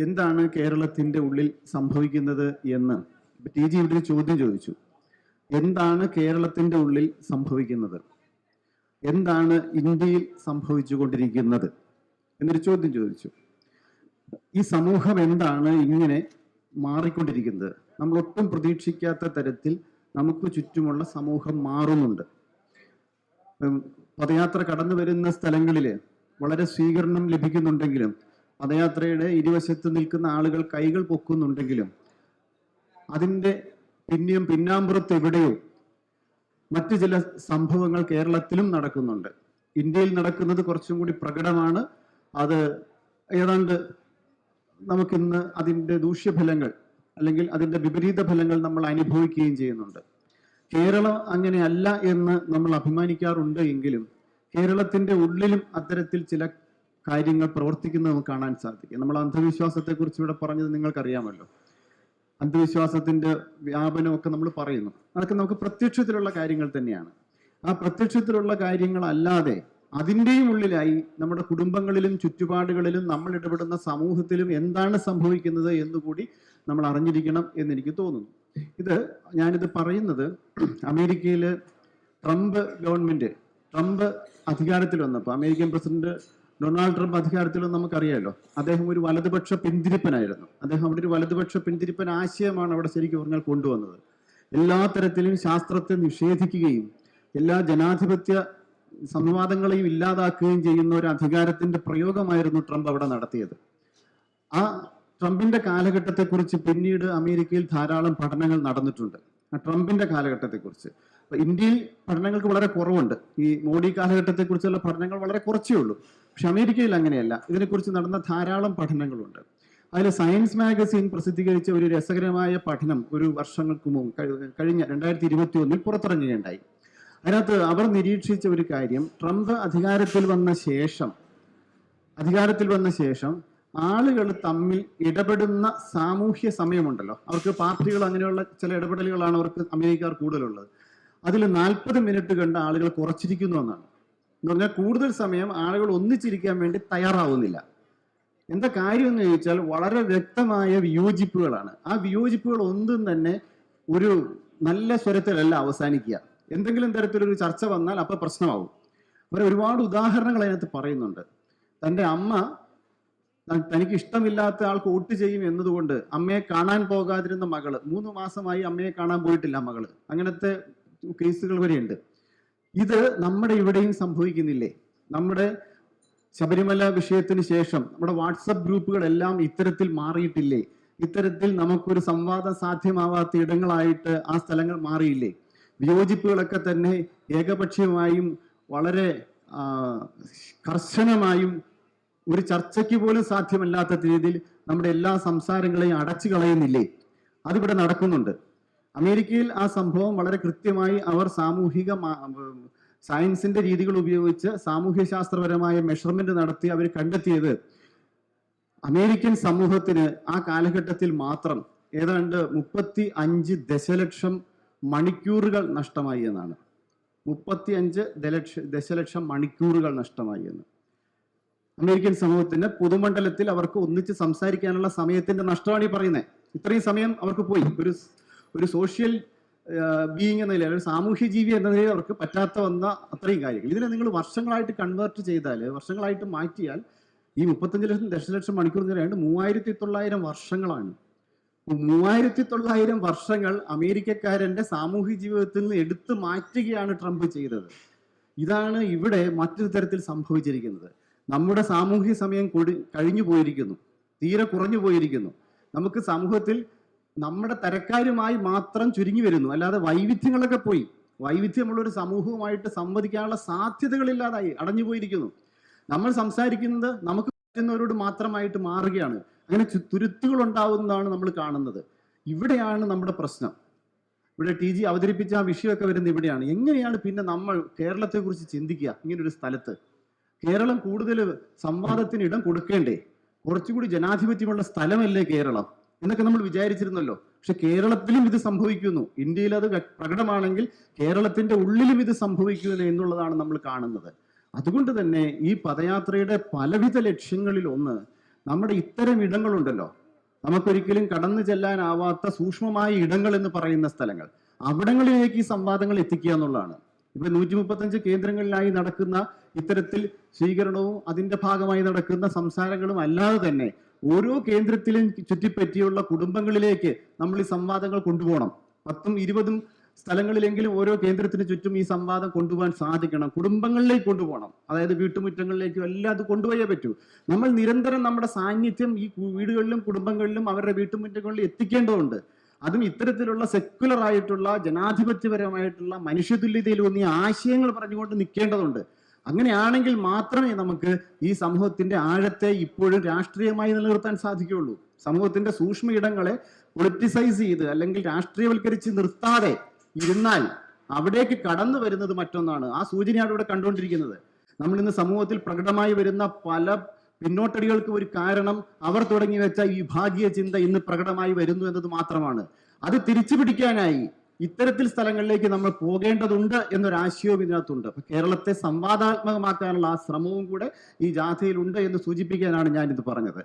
എന്താണ് കേരളത്തിന്റെ ഉള്ളിൽ സംഭവിക്കുന്നത് എന്ന് ടി ജി ഇവിടെ ചോദ്യം ചോദിച്ചു. എന്താണ് കേരളത്തിന്റെ ഉള്ളിൽ സംഭവിക്കുന്നത്? എന്താണ് ഇന്ത്യയിൽ സംഭവിച്ചുകൊണ്ടിരിക്കുന്നത്? എന്നൊരു ചോദ്യം ചോദിച്ചു. ഈ സമൂഹം എന്താണ് ഇങ്ങനെ മാറിക്കൊണ്ടിരിക്കുന്നത്? നമ്മൾ ഒട്ടും പ്രതീക്ഷിക്കാത്ത തരത്തിൽ നമുക്ക് ചുറ്റുമുള്ള സമൂഹം മാറുന്നുണ്ട്. പദയാത്ര കടന്നു വരുന്ന സ്ഥലങ്ങളിൽ വളരെ സ്വീകരണം ലഭിക്കുന്നുണ്ടെങ്കിലും പദയാത്രയുടെ ഇരുവശത്ത് നിൽക്കുന്ന ആളുകൾ കൈകൾ പൊക്കുന്നുണ്ടെങ്കിലും അതിന്റെ പിന്നെയും പിന്നാമ്പുറത്ത് എവിടെയോ മറ്റു ചില സംഭവങ്ങൾ കേരളത്തിലും നടക്കുന്നുണ്ട്. ഇന്ത്യയിൽ നടക്കുന്നത് കുറച്ചും കൂടി പ്രകടമാണ്. അത് ഏതാണ്ട് നമുക്കിന്ന് അതിന്റെ ദൂഷ്യഫലങ്ങൾ അല്ലെങ്കിൽ അതിന്റെ വിപരീത ഫലങ്ങൾ നമ്മൾ അനുഭവിക്കുകയും ചെയ്യുന്നുണ്ട്. കേരളം അങ്ങനെയല്ല എന്ന് നമ്മൾ അഭിമാനിക്കാറുണ്ട് എങ്കിലും കേരളത്തിന്റെ ഉള്ളിലും അത്തരത്തിൽ ചില കാര്യങ്ങൾ പ്രവർത്തിക്കുന്നത് നമുക്ക് കാണാൻ സാധിക്കും. നമ്മൾ അന്ധവിശ്വാസത്തെക്കുറിച്ച് ഇവിടെ പറഞ്ഞത് നിങ്ങൾക്കറിയാമല്ലോ. അന്ധവിശ്വാസത്തിന്റെ വ്യാപനമൊക്കെ നമ്മൾ പറയുന്നു. അതൊക്കെ നമുക്ക് പ്രത്യക്ഷത്തിലുള്ള കാര്യങ്ങൾ തന്നെയാണ്. ആ പ്രത്യക്ഷത്തിലുള്ള കാര്യങ്ങളല്ലാതെ അതിന്റെയും ഉള്ളിലായി നമ്മുടെ കുടുംബങ്ങളിലും ചുറ്റുപാടുകളിലും നമ്മൾ ഇടപെടുന്ന സമൂഹത്തിലും എന്താണ് സംഭവിക്കുന്നത് എന്നുകൂടി നമ്മൾ അറിഞ്ഞിരിക്കണം എന്ന് എനിക്ക് തോന്നുന്നു. ഇത് ഞാനിത് പറയുന്നത് അമേരിക്കയിൽ ട്രംപ് ഗവൺമെന്റ് ട്രംപ് അധികാരത്തിൽ വന്നപ്പോൾ അമേരിക്കൻ പ്രസിഡന്റ് ഡൊണാൾഡ് ട്രംപ് അധികാരത്തിലും നമുക്കറിയാമല്ലോ അദ്ദേഹം ഒരു വലതുപക്ഷ പിന്തിരിപ്പനായിരുന്നു. അദ്ദേഹം അവിടെ ഒരു വലതുപക്ഷ പിന്തിരിപ്പൻ ആശയമാണ് അവിടെ ശരിക്കും പറഞ്ഞാൽ കൊണ്ടുവന്നത്. എല്ലാ തരത്തിലും ശാസ്ത്രത്തെ നിഷേധിക്കുകയും എല്ലാ ജനാധിപത്യ സംവാദങ്ങളെയും ഇല്ലാതാക്കുകയും ചെയ്യുന്ന ഒരു അധികാരത്തിന്റെ പ്രയോഗമായിരുന്നു ട്രംപ് അവിടെ നടത്തിയത്. ആ ട്രംപിന്റെ കാലഘട്ടത്തെക്കുറിച്ച് പിന്നീട് അമേരിക്കയിൽ ധാരാളം പഠനങ്ങൾ നടന്നിട്ടുണ്ട്. ആ ട്രംപിന്റെ കാലഘട്ടത്തെക്കുറിച്ച്. ഇന്ത്യയിൽ പഠനങ്ങൾക്ക് വളരെ കുറവുണ്ട്. ഈ മോഡി കാലഘട്ടത്തെക്കുറിച്ചുള്ള പഠനങ്ങൾ വളരെ കുറച്ചേ ഉള്ളൂ. പക്ഷെ അമേരിക്കയിൽ അങ്ങനെയല്ല. ഇതിനെക്കുറിച്ച് നടന്ന ധാരാളം പഠനങ്ങളുണ്ട്. അതിൽ സയൻസ് മാഗസിൻ പ്രസിദ്ധീകരിച്ച ഒരു രസകരമായ പഠനം ഒരു വർഷങ്ങൾക്ക് മുമ്പ് കഴിഞ്ഞ രണ്ടായിരത്തി ഇരുപത്തി ഒന്നിൽ പുറത്തിറങ്ങുകയുണ്ടായി. അതിനകത്ത് അവർ നിരീക്ഷിച്ച ഒരു കാര്യം ട്രംപ് അധികാരത്തിൽ വന്ന ശേഷം അധികാരത്തിൽ വന്ന ശേഷം ആളുകൾ തമ്മിൽ ഇടപെടുന്ന സാമൂഹ്യ സമയമുണ്ടല്ലോ. അവർക്ക് പാർട്ടികൾ അങ്ങനെയുള്ള ചില ഇടപെടലുകളാണ് അവർക്ക് അമേരിക്കക്കാർ കൂടുതലുള്ളത്. അതിൽ നാൽപ്പത് മിനിറ്റ് കണ്ട് ആളുകൾ കുറച്ചിരിക്കുന്നു എന്നാണ്. എന്ന് പറഞ്ഞാൽ കൂടുതൽ സമയം ആളുകൾ ഒന്നിച്ചിരിക്കാൻ വേണ്ടി തയ്യാറാവുന്നില്ല. എന്താ കാര്യം എന്ന് ചോദിച്ചാൽ വളരെ വ്യക്തമായ വിയോജിപ്പുകളാണ്. ആ വിയോജിപ്പുകൾ ഒന്നും തന്നെ ഒരു നല്ല സ്വരത്തിലല്ല അവസാനിക്കുക. എന്തെങ്കിലും തരത്തിലൊരു ചർച്ച വന്നാൽ അപ്പൊ പ്രശ്നമാവും. അവർ ഒരുപാട് ഉദാഹരണങ്ങൾ അതിനകത്ത് പറയുന്നുണ്ട്. തന്റെ അമ്മ തനിക്ക് ഇഷ്ടമില്ലാത്ത ആൾക്ക് വോട്ട് ചെയ്യും എന്നതുകൊണ്ട് അമ്മയെ കാണാൻ പോകാതിരുന്ന മകൾ മൂന്ന് മാസമായി അമ്മയെ കാണാൻ പോയിട്ടില്ല മകൾ. അങ്ങനത്തെ കേസുകൾ വരെയുണ്ട്. ഇത് നമ്മുടെ ഇവിടെയും സംഭവിക്കുന്നില്ലേ? നമ്മുടെ ശബരിമല വിഷയത്തിന് ശേഷം നമ്മുടെ വാട്സപ്പ് ഗ്രൂപ്പുകളെല്ലാം ഇത്തരത്തിൽ മാറിയിട്ടില്ലേ? ഇത്തരത്തിൽ നമുക്കൊരു സംവാദം സാധ്യമാവാത്ത ഇടങ്ങളായിട്ട് ആ സ്ഥലങ്ങൾ മാറിയില്ലേ? വിയോജിപ്പുകളൊക്കെ തന്നെ ഏകപക്ഷീയമായും വളരെ കർശനമായും ഒരു ചർച്ചയ്ക്ക് പോലും സാധ്യമല്ലാത്ത രീതിയിൽ നമ്മുടെ എല്ലാ സംസാരങ്ങളെയും അടച്ചു കളയുന്നില്ലേ? അതിവിടെ നടക്കുന്നുണ്ട്. അമേരിക്കയിൽ ആ സംഭവം വളരെ കൃത്യമായി അവർ സാമൂഹിക സയൻസിന്റെ രീതികൾ ഉപയോഗിച്ച് സാമൂഹ്യ ശാസ്ത്രപരമായ മെഷർമെന്റ് നടത്തി അവർ കണ്ടെത്തിയത് അമേരിക്കൻ സമൂഹത്തിന് ആ കാലഘട്ടത്തിൽ മാത്രം ഏതാണ്ട് മുപ്പത്തി അഞ്ച് ദശലക്ഷം മണിക്കൂറുകൾ നഷ്ടമായി എന്നാണ്. മുപ്പത്തി അഞ്ച് ദലക്ഷ ദശലക്ഷം മണിക്കൂറുകൾ നഷ്ടമായി എന്ന്. അമേരിക്കൻ സമൂഹത്തിന്റെ പൊതുമണ്ഡലത്തിൽ അവർക്ക് ഒന്നിച്ച് സംസാരിക്കാനുള്ള സമയത്തിന്റെ നഷ്ടമാണ് ഈ പറയുന്നത് ഇത്രയും സമയം അവർക്ക് പോയി. ഒരു ഒരു സോഷ്യൽ ബീയിങ് എന്ന നിലയിൽ ഒരു സാമൂഹ്യ ജീവി എന്ന നിലയിൽ അവർക്ക് പറ്റാത്ത വന്ന അത്രയും കാര്യങ്ങൾ. ഇതിനെ നിങ്ങൾ വർഷങ്ങളായിട്ട് കൺവേർട്ട് ചെയ്താൽ വർഷങ്ങളായിട്ട് മാറ്റിയാൽ ഈ മുപ്പത്തഞ്ച് ലക്ഷം ദശലക്ഷം മണിക്കൂർ പറയുന്നത് മൂവായിരത്തി തൊള്ളായിരം വർഷങ്ങളാണ്. മൂവായിരത്തി തൊള്ളായിരം വർഷങ്ങൾ അമേരിക്കക്കാരന്റെ സാമൂഹ്യ ജീവിതത്തിൽ നിന്ന് എടുത്തു മാറ്റുകയാണ് ട്രംപ് ചെയ്തത്. ഇതാണ് ഇവിടെ മറ്റൊരു തരത്തിൽ സംഭവിച്ചിരിക്കുന്നത്. നമ്മുടെ സാമൂഹ്യ സമയം കൊടി കഴിഞ്ഞു പോയിരിക്കുന്നു തീരെ കുറഞ്ഞു പോയിരിക്കുന്നു നമുക്ക് സമൂഹത്തിൽ നമ്മുടെ തരക്കാരുമായി മാത്രം ചുരുങ്ങി വരുന്നു. അല്ലാതെ വൈവിധ്യങ്ങളൊക്കെ പോയി. വൈവിധ്യമുള്ള ഒരു സമൂഹവുമായിട്ട് സംവദിക്കാനുള്ള സാധ്യതകളില്ലാതായി അടഞ്ഞു പോയിരിക്കുന്നു നമ്മൾ സംസാരിക്കുന്നത് നമുക്ക് പറ്റുന്നവരോട് മാത്രമായിട്ട് മാറുകയാണ്. അങ്ങനെ തുരുത്തുകൾ ഉണ്ടാവുന്നതാണ് നമ്മൾ കാണുന്നത്. ഇവിടെയാണ് നമ്മുടെ പ്രശ്നം. ഇവിടെ ടി ജി അവതരിപ്പിച്ച ആ വിഷയമൊക്കെ വരുന്നത് ഇവിടെയാണ്. എങ്ങനെയാണ് പിന്നെ നമ്മൾ കേരളത്തെക്കുറിച്ച് ചിന്തിക്കുക? ഇങ്ങനെ ഒരു സ്ഥലത്ത്. കേരളം കൂടുതൽ സംവാദത്തിന് ഇടം കൊടുക്കേണ്ടേ? കുറച്ചുകൂടി ജനാധിപത്യമുള്ള സ്ഥലമല്ലേ കേരളം? എന്നൊക്കെ നമ്മൾ വിചാരിച്ചിരുന്നല്ലോ. പക്ഷെ കേരളത്തിലും ഇത് സംഭവിക്കുന്നു. ഇന്ത്യയിൽ അത് പ്രകടമാണെങ്കിൽ കേരളത്തിന്റെ ഉള്ളിലും ഇത് സംഭവിക്കുന്നു എന്നുള്ളതാണ് നമ്മൾ കാണുന്നത്. അതുകൊണ്ട് തന്നെ ഈ പദയാത്രയുടെ പലവിധ ലക്ഷ്യങ്ങളിൽ ഒന്ന് നമ്മുടെ ഇത്തരം ഇടങ്ങളുണ്ടല്ലോ. നമുക്കൊരിക്കലും കടന്നു ചെല്ലാനാവാത്ത സൂക്ഷ്മമായ ഇടങ്ങൾ എന്ന് പറയുന്ന സ്ഥലങ്ങൾ. അവിടങ്ങളിലേക്ക് ഈ സംവാദങ്ങൾ എത്തിക്കുക എന്നുള്ളതാണ്. ഇപ്പൊ നൂറ്റി മുപ്പത്തഞ്ച് കേന്ദ്രങ്ങളിലായി നടക്കുന്ന ഇത്തരത്തിൽ സ്വീകരണവും അതിന്റെ ഭാഗമായി നടക്കുന്ന സംസാരങ്ങളും അല്ലാതെ തന്നെ ഓരോ കേന്ദ്രത്തിലും ചുറ്റിപ്പറ്റിയുള്ള കുടുംബങ്ങളിലേക്ക് നമ്മൾ ഈ സംവാദങ്ങൾ കൊണ്ടുപോകണം. പത്തും ഇരുപതും സ്ഥലങ്ങളിലെങ്കിലും ഓരോ കേന്ദ്രത്തിന് ചുറ്റും ഈ സംവാദം കൊണ്ടുപോകാൻ സാധിക്കണം. കുടുംബങ്ങളിലേക്ക് കൊണ്ടുപോകണം. അതായത് വീട്ടുമുറ്റങ്ങളിലേക്കും എല്ലാം അത് കൊണ്ടുപോയേ പറ്റൂ. നമ്മൾ നിരന്തരം നമ്മുടെ സാന്നിധ്യം ഈ വീടുകളിലും കുടുംബങ്ങളിലും അവരുടെ വീട്ടുമുറ്റങ്ങളിലും എത്തിക്കേണ്ടതുണ്ട്. അതും ഇത്തരത്തിലുള്ള സെക്യുലർ ആയിട്ടുള്ള ജനാധിപത്യപരമായിട്ടുള്ള മനുഷ്യതുല്യതയിൽ ഈ ആശയങ്ങൾ പറഞ്ഞുകൊണ്ട് നിൽക്കേണ്ടതുണ്ട്. അങ്ങനെയാണെങ്കിൽ മാത്രമേ നമുക്ക് ഈ സമൂഹത്തിന്റെ ആഴത്തെ ഇപ്പോഴും രാഷ്ട്രീയമായി നിലനിർത്താൻ സാധിക്കുകയുള്ളൂ. സമൂഹത്തിന്റെ സൂക്ഷ്മ ഇടങ്ങളെ പൊളിറ്റിസൈസ് ചെയ്ത് അല്ലെങ്കിൽ രാഷ്ട്രീയവൽക്കരിച്ച് നിർത്താതെ ഇരുന്നാൽ അവിടേക്ക് കടന്നു വരുന്നത് മറ്റൊന്നാണ്. ആ സൂചനയാണ് ഇവിടെ കണ്ടുകൊണ്ടിരിക്കുന്നത്. നമ്മൾ ഇന്ന് സമൂഹത്തിൽ പ്രകടമായി വരുന്ന പല പിന്നോട്ടടികൾക്ക് ഒരു കാരണം അവർ തുടങ്ങി വെച്ച ഈ വിഭാഗീയ ചിന്ത ഇന്ന് പ്രകടമായി വരുന്നു എന്നത് മാത്രമാണ്. അത് തിരിച്ചു പിടിക്കാനായി ഇത്തരത്തിൽ സ്ഥലങ്ങളിലേക്ക് നമ്മൾ പോകേണ്ടതുണ്ട് എന്നൊരാശയവും ഇതിനകത്തുണ്ട്. അപ്പൊ കേരളത്തെ സംവാദാത്മകമാക്കാനുള്ള ആ ശ്രമവും കൂടെ ഈ ജാഥയിലുണ്ട് എന്ന് സൂചിപ്പിക്കാനാണ് ഞാൻ ഇത് പറഞ്ഞത്.